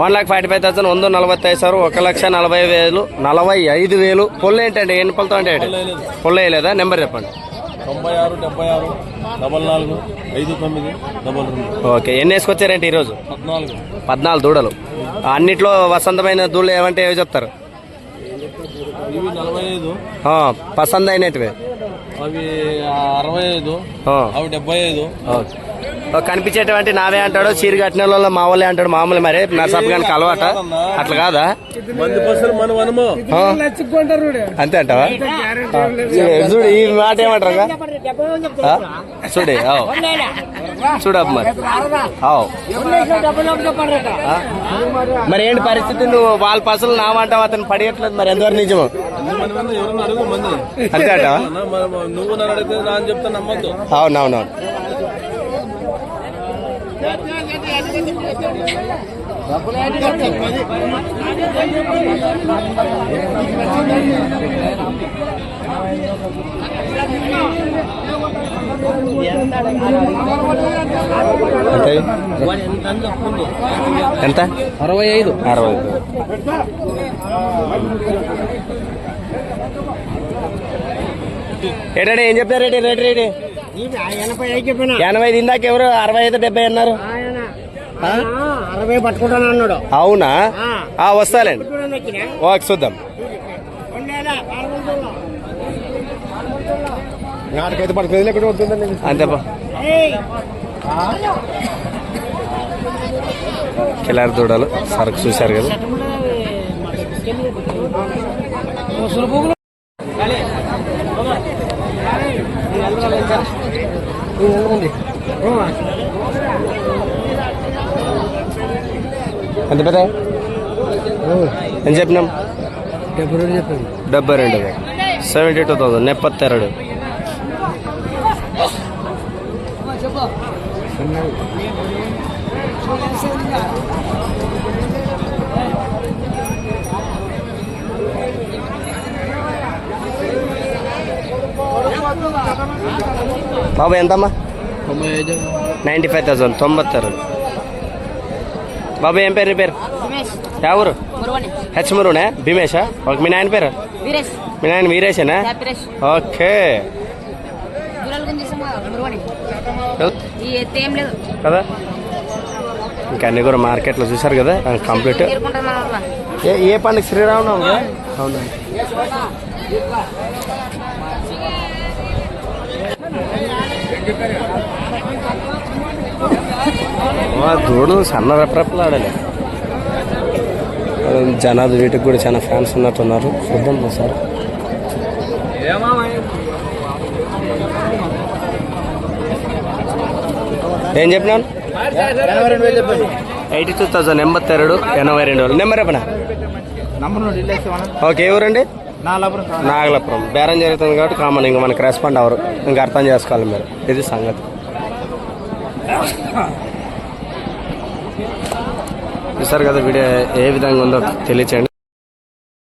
One lakh forty five thousand వంద నలభై sir ఒక లక్ష నలభై వేలు నలభై ఐదు వేలు. పొల్లు ఏంటండి? ఎన్ని పొలతో అంటే. పొల్లు వేయలేదా? నెంబర్ చెప్పండి. తొంభై ఆరు డెబ్బై ఆరు డబల్ నాలుగు ఐదు తొమ్మిది డబల్ రెండు. ఓకే ఎన్ని వేసుకొచ్చారేంటి ఈరోజు? పద్నాలుగు. పద్నాలుగు దూడలు. అన్నిట్లో వసంతమైన దూడలు ఏమంటే ఏవి చెప్తారు? ఇవి నలభై ఐదు. పసంద్ అయినటివి అవి అరవై ఐదు. అవి డెబ్బై ఐదు. కనిపించేటువంటి నావే అంటాడు చీర కట్టిన వాళ్ళు మా వాళ్ళే అంటాడు మామూలు మరి. నర్సప్ గానికి అలవాట అట్లా కాదా? అంతే అంటావా? చూడు, ఈ మాట ఏమంటారు? చూడు ఆవ్. చూడు అబ్బ మరి? మరి ఏంటి పరిస్థితి? నువ్వు వాళ్ళ పసలు నామంటావు అతను పడియట్లేదు మరి. ఎంతవరకు నిజము? అంతే అంటావా? అన్నా, ఎంత? అరవై ఐదు. అరవై ఐదు. ఏంటంటే ఏం చెప్తారు రేటు రేటు రేటు? ఎనభై ఇందాక ఎవరు? అరవై ఐదు డెబ్బై అన్నారు. అరవై పట్టుకుంటాను అన్నాడు. అవునా? ఆ. వస్తాలేండి. ఓకే చూద్దాం. నాటికైతే పడుతుంది ఎక్కడ అంతేపా కిలారి దూడలు సరుకు చూశారు కదా. ఎంత పెద్ద ఎంత చెప్పినాం డెబ్బై రెండు సెవెంటీ టూ థౌసండ్ నెప్పత్తెరడు బాబు ఎంతమ్మా? నైంటీ ఫైవ్ థౌసండ్ తొంభత్తెరడు బాబు ఏం పేరు పేరు? యా ఊరు? హెచ్మరునే భీమేషా? ఒక మీ నాయన పేరు? వీరేష్. మీ నాయన వీరేషేనా? వీరేష్. ఓకే. కదా ఇంకా అన్ని కూడా మార్కెట్లో చూసారు కదా కంప్లీట్. ఏ ఏ పండుగ? శ్రీరామనవమి అవును? దూడు సన్న రెప్పరెప్పలు ఆడాలి జనాలు వీటికి కూడా చాలా ఫ్యాన్స్ ఉన్నట్టున్నారు. చూద్దాం సార్ ఏం చెప్పినాను ఎయిటీ టూ థౌసండ్ ఎంబత్తెరడు ఎనభై రెండు. వేలు నెంబర్ చెప్పనా ఓకే ఏ ఊరండి నాగలపురం. బేరం జరుగుతుంది కాబట్టి కామన్. ఇంకా మనకి రెస్పాండ్ అవరు ఇంకా అర్థం చేసుకోవాలి మీరు. ఇది సంగతి. చూసారు కదా వీడియో ఏ విధంగా ఉందో తెలియచేయండి.